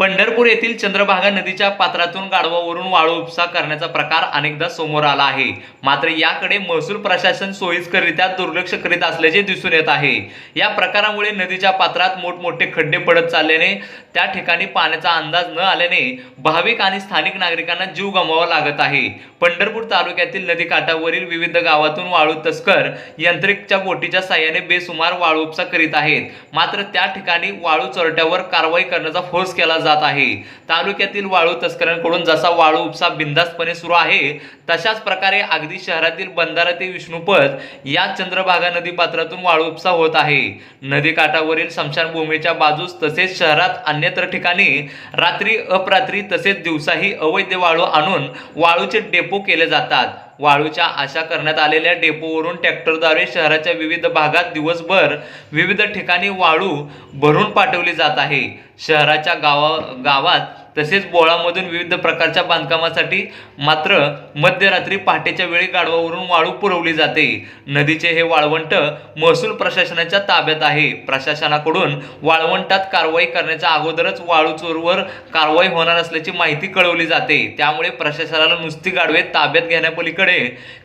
पंढरपूर येथील चंद्रभागा नदीच्या पात्रातून गाढवावरून वाळू उपसा करण्याचा प्रकार अनेकदा समोर आला आहे. मात्र याकडे महसूल प्रशासन सोयीस्कररित्या दुर्लक्ष करीत असल्याचे दिसून येत आहे. या प्रकारामुळे नदीच्या पात्रात मोठमोठे खड्डे पडत चालल्याने त्या ठिकाणी पाण्याचा अंदाज न आल्याने भाविक आणि स्थानिक नागरिकांना जीव गमवावा लागत आहे. पंढरपूर तालुक्यातील नदीकाठावरील विविध गावातून वाळू तस्कर यंत्रिकच्या बोटीच्या साह्याने बेसुमार वाळू उपसा करीत आहेत. मात्र त्या ठिकाणी वाळू चोरट्यावर कारवाई करण्याचा फोर्स केला जातो आहे. तालुक्यातील वाळू तस्करांकडून जसा वाळू उपसा बिंदास्तपणे सुरू आहे तशाच प्रकारे अगदी शहरातील बंधारा ते विष्णुपद या चंद्रभागा नदी पात्रातून वाळू उपसा होत आहे. नदीकाठावरील स्मशानभूमीच्या बाजूस तसेच शहरात अन्यत्र ठिकाणी रात्री अपरात्री तसेच दिवसाही अवैध वाळू आणून वाळूचे डेपो केले जातात. वाळूच्या आशा करण्यात आलेल्या डेपोवरून ट्रॅक्टरद्वारे शहराच्या विविध भागात दिवसभर विविध ठिकाणी वाळू भरून पाठवली जात आहे. शहराच्या गावा गावात तसेच बोळामधून विविध प्रकारच्या बांधकामासाठी मात्र मध्यरात्री पहाटेच्या वेळी गाढवावरून वाळू पुरवली जाते. नदीचे हे वाळवंट महसूल प्रशासनाच्या ताब्यात आहे. प्रशासनाकडून वाळवंटात कारवाई करण्याच्या अगोदरच वाळू चोरवर कारवाई होणार असल्याची माहिती कळवली जाते. त्यामुळे प्रशासनाला नुसती गाढवे ताब्यात घेण्यापलीकडे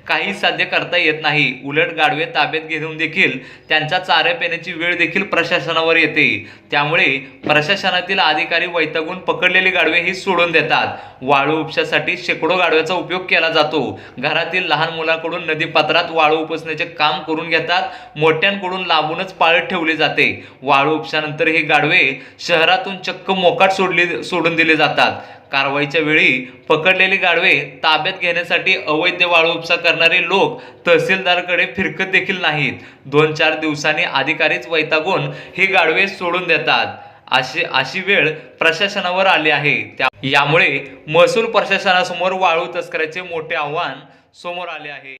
काही साध्य करता येत नाही. उलट गाढवे ताब्यात घेऊन देखील त्यांच्या चाऱ्या पिण्याची वेळ देखील प्रशासनावर येते. त्यामुळे प्रशासनातील अधिकारी वैतागून पकडलेले गाडवे ही सोडून देतात. वाळू उपशासाठी शेकडो गाडव्याचा उपयोग केला जातो. घरातील लहान मुलाकडून नदीपात्रात वाळू उपसण्याचे काम करून घेतात. मोठ्यांकडून लांबूनच पाळत ठेवली जाते. वाळू उपशानंतर ही गाढवे शहरातून चक्क मोकाट सोडली सोडून दिले जातात. कारवाईच्या वेळी पकडलेली गाडवे ताब्यात घेण्यासाठी अवैध वाळू उपसा करणारे लोक तहसीलदारकडे फिरकत देखील नाहीत. दोन चार दिवसांनी अधिकारीच वैतागून ही गाडवे सोडून देतात. अशी अशी वेळ प्रशासनावर आली आहे. त्या यामुळे महसूल प्रशासनासमोर वाळू तस्कराचे मोठे आव्हान समोर आले आहे.